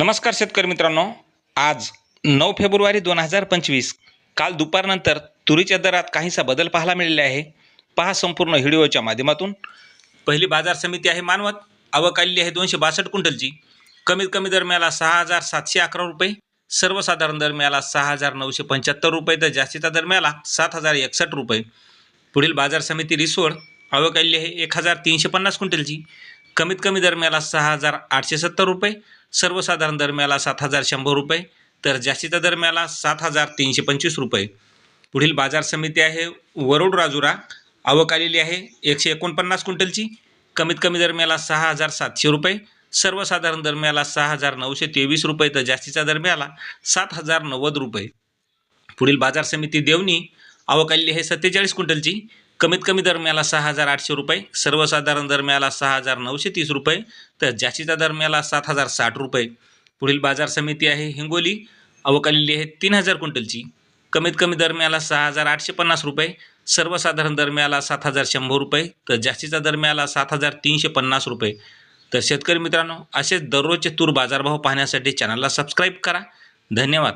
नमस्कार शेतकरी मित्रांनो. आज नऊ फेब्रुवारी दोन हजार पंचवीस. काल दुपारनंतर तुरीच्या दरात काहीसा बदल पाहायला मिळाले आहे. पहा संपूर्ण व्हिडिओच्या माध्यमातून. पहिली बाजार समिती आहे मानवत. आवक आलेली आहे दोनशे बासष्ट क्विंटलची. कमीत कमी दर मिळाला सहा हजार सातशे अकरा रुपये. सर्वसाधारण दर मिळाला सहा हजार नऊशे पंच्याहत्तर रुपये. तर जास्तीचा दर मिळाला सात हजार एकसष्ट रुपये. पुढील बाजार समिती रिसोड. आवक आलेली आहे एक हजार तीनशे पन्नास क्विंटलची. कमीत कमी दरम्याला सहा हजार आठशे सत्तर रुपये सर्वसाधारण दरम्याला सात हजार शंभर रुपये तर जास्तीचा दरम्याला सात हजार तीनशे पंचवीस रुपये. पुढील बाजार समिती आहे वरुड राजुरा आवक आलेली आहे एकशे एकोणपन्नास क्विंटलची कमीत कमी दरम्याला सहा हजार सातशे रुपये सर्वसाधारण दरम्याला सहा हजार नऊशे तेवीस रुपये तर जास्तीचा दरम्याला सात हजार नव्वद रुपये. पुढील बाजार समिती देवणी आवक आलेली आहे सत्तेचाळीस क्विंटलची कमीत कमी दरम्याला सहा हजार आठशे रुपये सर्वसाधारण दरम्याला सहा हजार नऊशे तीस रुपये तर जास्तीचा दरम्याला सात हजार साठ रुपये. पुढील बाजार समिती आहे हिंगोली अवकालेली आहे तीन हजार क्विंटलची. कमीत कमी दरम्याला सहा हजार आठशे पन्नास रुपये सर्वसाधारण दरम्याला सात हजार शंभर रुपये तर जास्तीचा दरम्याला सात हजार तीनशे पन्नास रुपये. तर शेतकरी मित्रांनो असेच दररोजचे तूर बाजारभाव पाहण्यासाठी चॅनलला सबस्क्राईब करा. धन्यवाद.